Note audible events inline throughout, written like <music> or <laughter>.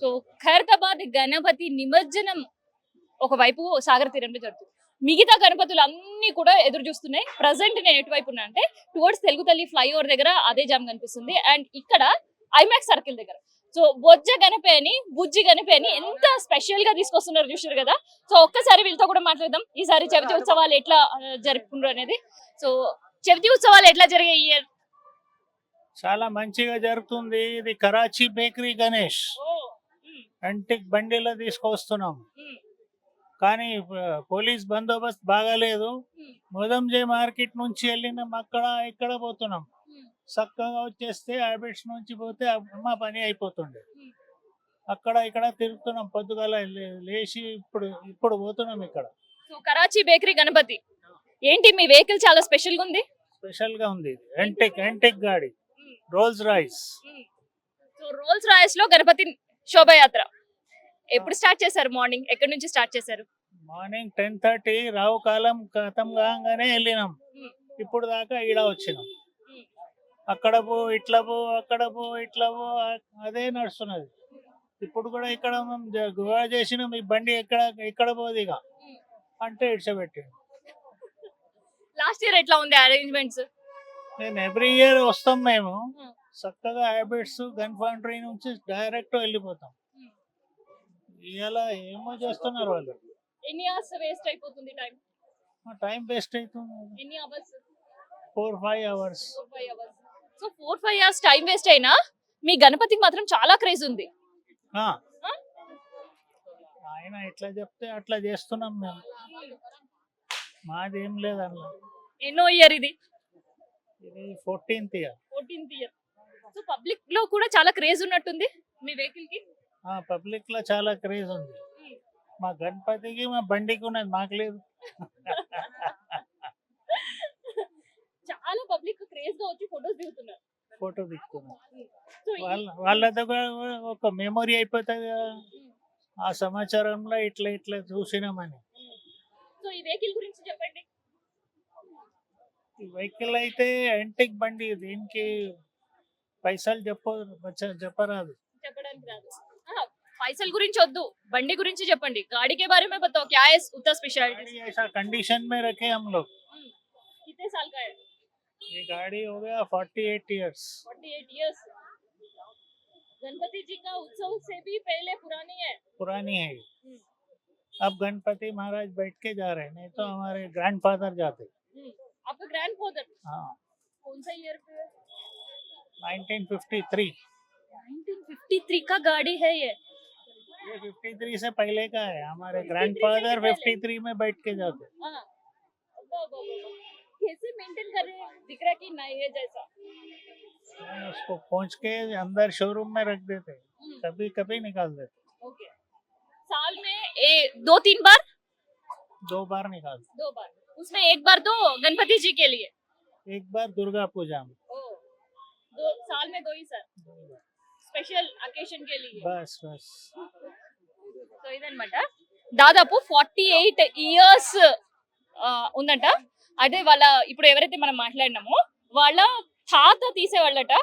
So Khairatabad Ganapati నిమజ్జనం ఒకవైపు సాగర తీరంలో జరుగుతుంది. మిగతా గణపతులు అన్ని కూడా ఎదురు చూస్తున్నాయి. ప్రజెంట్ నేను ఎటువైపు ఉన్నా అంటే టువర్డ్స్ తెలుగు తల్లి ఫ్లైఓవర్ దగ్గర అదే జామ్ కనిపిస్తుంది. అండ్ ఇక్కడ ఐమాక్స్ సర్కిల్ దగ్గర. సో బొజ్జ గణపే అని బుజ్జి గణపే అని ఎంత స్పెషల్గా తీసుకొస్తున్నారు చూసారు కదా? సో ఒక్కసారి వీళ్ళతో కూడా మాట్లాడదాం. ఈసారి చవితి ఉత్సవాలు ఎట్లా జరుపుకున్నారు అనేది. సో చవితి ఉత్సవాలు ఎట్లా జరిగాయి? చాలా మంచిగా జరుగుతుంది. ఇది కరాచీ బేకరీ గణేష్. అంటిక్ బండిలో తీసుకొస్తున్నాం కానీ పోలీస్ బందోబస్తు బాగాలేదు. ముదంజే మార్కెట్ నుంచి వెళ్ళినాం అక్కడ ఇక్కడ పోతున్నాం? చక్కగా వచ్చేస్తే హ్యాబిట్స్ నుంచి పోతే అమ్మ పని అయిపోతుండే. అక్కడ ఇక్కడ తిరుగుతున్నాం. పొద్దుగాల లేచి ఇప్పుడు ఇప్పుడు పోతున్నాం ఇక్కడ. కరాచీ బేకరీ గణపతి ఏంటి మీ వెహికల్ చాలా స్పెషల్గా ఉంది. స్పెషల్? గా ఉంది ఎంటెక్ ఎంటెక్ గాడి రోల్స్ రాయిస్ రోల్స్ రాయస్లో గణపతి శోభయాత్ర. ఎప్పుడు స్టార్ట్ చేశారు మార్నింగ్? ఎక్కడి నుంచి స్టార్ట్ చేశారు? మార్నింగ్ టెన్ థర్టీ రావు కాలం ఖతం కాగానే వెళ్ళినాం. ఇప్పుడు దాకా ఈడ వచ్చినాం. అక్కడ పో ఇట్లా పో అక్కడ పో ఇట్లా పో అదే నడుస్తున్నది. ఇప్పుడు కూడా ఇక్కడ గోవా చేసినాం ఈ బండి ఎక్కడ ఎక్కడ పోదు ఇక. అంటే ఇడ్చబెట్టిండు లాస్ట్ ఇయర్ ఎట్లా ఉంది అరేంజ్మెంట్స్ నేను ఎవ్రీ ఇయర్ వస్తాం మేము. చక్కగా హ్యాబిట్స్ గన్ ఫౌండరీ నుంచి డైరెక్ట్ వెళ్ళిపోతాం. ఇలా ఏమో చేస్తున్నారు వాళ్ళు? ఎన్ని అవర్స్ వేస్ట్ అయిపోతుంది టైం టైం వేస్ట్ అవుతుంది ఎన్ని hours? Four five hours so four five hours time waste అయినా మీ గణపతికి మాత్రం చాలా క్రేజ్ ఉంది? ఆయన ఎట్లా చెప్తే అట్లా చేస్తున్నాం మేము. మాది ఏం లేదు అన్న ఎన్నో ఇయర్ ఇది? ఇది fourteenth year fourteenth year so పబ్లిక్లో కూడా చాలా క్రేజ్ ఉన్నట్టుంది మీ వెహికల్కి? పబ్లిక్లో చాలా క్రేజ్ ఉంది. మా గణపతికి మా బండికి ఉన్నది మాకు లేదు. చాలా పబ్లిక్ క్రేజ్గా వచ్చి ఫోటోస్ దిగుతున్నారు. ఫోటో దిక్కున్నాం సో వాళ్ళ వాళ్ళతో ఒక మెమొరీ అయిపోతుంది కదా. ఆ సమాచారంలో ఇట్లా ఇట్లా చూసినామని. సో ఈ వెహికల్ గురించి చెప్పండి. ఈ వెహికల్ అయితే ఎంటిక్ బండి దీనికి పైసలు చెప్ప చెప్పరాదు చెప్పడానికి రాదు ఆ, పైసల గురించి వద్దు బండి గురించి చెప్పండి गाड़ी के बारे में बताओ क्या है उतना स्पेशलिटी गाड़ी ऐसा कंडीशन में रखे हम लोग कितने साल का है ये गाड़ी हो गया forty eight years 48 years Ganpati ji का उत्सव से भी पहले पुरानी है पुरानी है ये। हम्म। अब गणपति महाराज बैठ के जा रहे हैं नहीं तो हमारे ग्रैंडफादर जाते हम्म, आपका ग्रैंड फादर हाँ कौन सा ईयर पे है? 1953 1953 का गाड़ी है ये। ये 53 से पहले का है हमारे ग्रैंडफादर पहले? 53 में बैठ के जाते। हाँ। कैसे मेंटेन कर रहे हैं? दिख रहा कि नहीं है जैसा। उसको पहुँच के अंदर शोरूम में रख देते। हम्म, कभी कभी निकाल देते। ओके। साल में ए, दो तीन बार? दो बार निकालते दो बार। उसमें एक बार तो गणपति जी के लिए। एक बार दुर्गा पूजा में। साल में दो ही सर స్పెషల్ అకేషన్ కే లియే बस बस సో ఇదన్నమాట దాదాపు ఫార్టీ ఎయిట్ ఇయర్స్ ఉందంట అదే వాళ్ళ ఇప్పుడు ఎవరైతే మనం మాట్లాడినామో వాళ్ళ తాత తీసేవాళ్ళట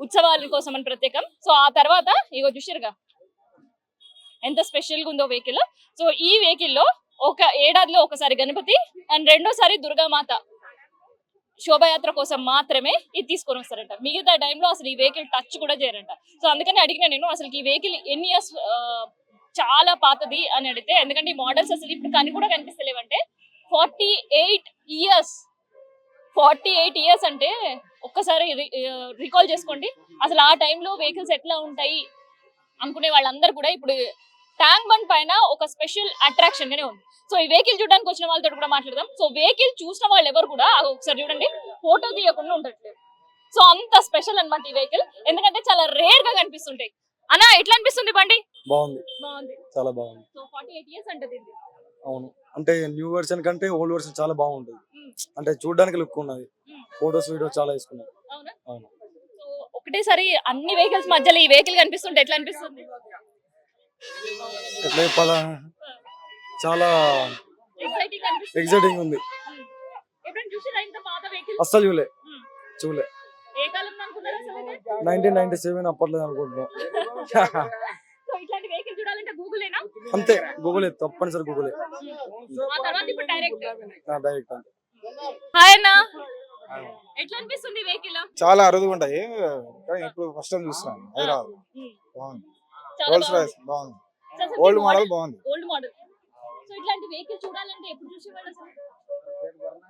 ఉత్సవాల కోసం అని ప్రత్యేకం సో ఆ తర్వాత ఇగో చూసారుగా ఎంత స్పెషల్ గా ఉందో వెహికల్ సో ఈ వెహికల్ లో ఒక ఏడాదిలో ఒకసారి గణపతి అండ్ రెండోసారి దుర్గామాత శోభయాత్ర కోసం మాత్రమే ఇది తీసుకొని వస్తారంట. మిగతా టైంలో అసలు ఈ వెహికల్ టచ్ కూడా చేయరంట. సో అందుకని అడిగిన నేను అసలు ఈ వెహికల్ ఎన్ని ఇయర్స్ చాలా పాతది అని అడిగితే ఎందుకంటే ఈ మోడల్స్ అసలు ఇప్పుడు కని కూడా కనిపిస్తలేవంటే forty eight years forty eight years అంటే ఒక్కసారి రికాల్ చేసుకోండి. అసలు ఆ టైంలో వెహికల్స్ ఎట్లా ఉంటాయి అనుకునే వాళ్ళందరూ కూడా ఇప్పుడు ట్యాంక్ బండ్ పైన ఒక స్పెషల్ అట్రాక్షన్ గానే ఉంది. సో ఈ వెహికల్ చూడడానికి వచ్చిన వాళ్ళతో కూడా మాట్లాడదాం. సో వెహికల్ చూసిన వాళ్ళు ఎవరు కూడా ఒకసారి చూడండి. ఫోటో తీయకుండా ఉండట్లేదు. సో అంత స్పెషల్ అన్నమాట ఈ వెహికల్. ఎందుకంటే చాలా రేర్గా కనిపిస్తుంటాయి. అన్న ఎట్లా అనిపిస్తుంది బండి? బాగుంది. బాగుంది. చాలా బాగుంది. సో ఫార్టీ ఎయిట్ ఇయర్స్ అంటది ఇది అవును. అంటే న్యూ వర్షన్ కంటే ఓల్డ్ వర్షన్ చాలా బాగుంటుంది. అంటే చూడడానికి లుక్ ఉన్నది. ఫోటోస్ వీడియోస్ చాలా తీసుకున్నాం అవునా? అవును. సో ఒకటేసారి అన్ని వెహికల్స్ మధ్యలో ఈ వెహికల్ కనిపిస్తుంటే ఎట్లా అనిపిస్తుంది? ఎట్లా చెప్పాలా చాలా ఎగ్జైటింగ్ ఉంది. అస్సలు చూలే చూలే? నైన్టీన్ నైన్టీ సెవెన్ అప్పట్లో అనుకుంటున్నాం. అంతే గూగులే తప్పనిసరి గూగులే. డైరెక్ట్ డైరెక్ట్ అంతే. హాయ్ అన్న. ఎట్లా అనిపిస్తుంది వెహికల్ చాలా అరుదుగా ఉంటాయి కానీ ఇప్పుడు ఫస్ట్ టైం చూస్తున్నాను. హైదరాబాద్. బాగుంది. రోల్స్ రాయ్స్ బాగుంది. ఓల్డ్ మోడల్ బాగుంది. ఓల్డ్ మోడల్ సో ఇట్లాంటి వెహికల్ చూడాలంటే ఎప్పుడు చూసేవాళ్ళు అసలు?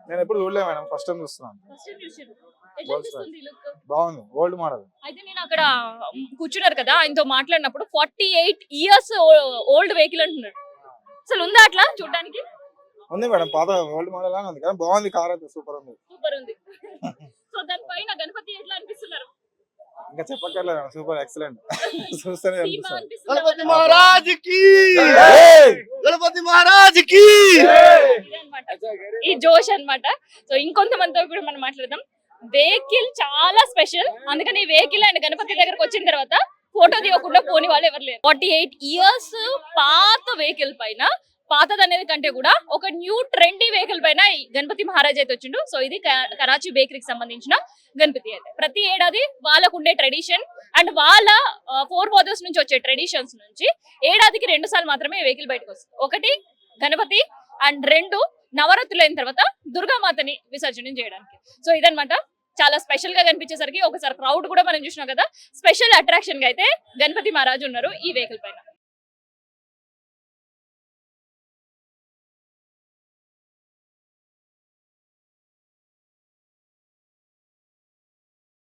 నేను ఎప్పుడు చూడలేదు మేడం ఫస్ట్ టైం చూస్తున్నాను. ఫస్ట్ టైం చూసారు. ఎట్లా Rolls అనిపిస్తుంది లుక్ బాగుంది ఓల్డ్ మోడల్ అయితే నేను అక్కడ కూర్చున్నారు కదా ఆయనతో మాట్లాడినప్పుడు forty eight years old vehicle అంటున్నాడు అసలు ఉందా అట్లా చూడడానికి? ఉంది మేడం పాత ఓల్డ్ మోడల్ అని ఉంది కానీ బాగుంది కార్ అయితే సూపర్ ఉంది. సూపర్ ఉంది <laughs> సో దానిపైన గణపతి ఎట్లా అనిపిస్తున్నారు ఇంకా చెప్పక్కర్లేదు సూపర్ ఎక్సలెంట్ <laughs> చూస్తేనే? గణపతి మహారాజ్కి! గణపతి మహారాజ్కి. ఈ జోష్ అన్నమాట. సో ఇంకొంతమందితో కూడా మనం మాట్లాడదాం. వెహికల్ చాలా స్పెషల్. అందుకని ఈ వెహికల్ అండ్ గణపతి దగ్గరకు వచ్చిన తర్వాత ఫోటో తీయకుండా పోని వాళ్ళు ఎవరు లేరు. ఫార్టీ ఎయిట్ ఇయర్స్ పాత వెహికల్ పైన పాతది అనేది కంటే కూడా ఒక న్యూ ట్రెండీ వెహికల్ పైన ఈ గణపతి మహారాజ్ అయితే వచ్చిండు. సో ఇది కరాచీ బేకరీకి సంబంధించిన గణపతి అయితే. ప్రతి ఏడాది వాళ్ళకు ఉండే ట్రెడిషన్ అండ్ వాళ్ళ ఫోర్ ఫాదర్స్ నుంచి వచ్చే ట్రెడిషన్స్ నుంచి ఏడాదికి రెండు సార్లు మాత్రమే వెహికల్ బయటకు వస్తుంది. ఒకటి గణపతి అండ్ రెండు నవరాత్రులు అయిన తర్వాత దుర్గామాతని విసర్జనం చేయడానికి. సో ఇదనమాట చాలా స్పెషల్గా కనిపించేసరికి ఒకసారి క్రౌడ్ కూడా మనం చూసినాం కదా. స్పెషల్ అట్రాక్షన్గా అయితే గణపతి మహారాజు ఉన్నారు ఈ వెహికల్ పైన.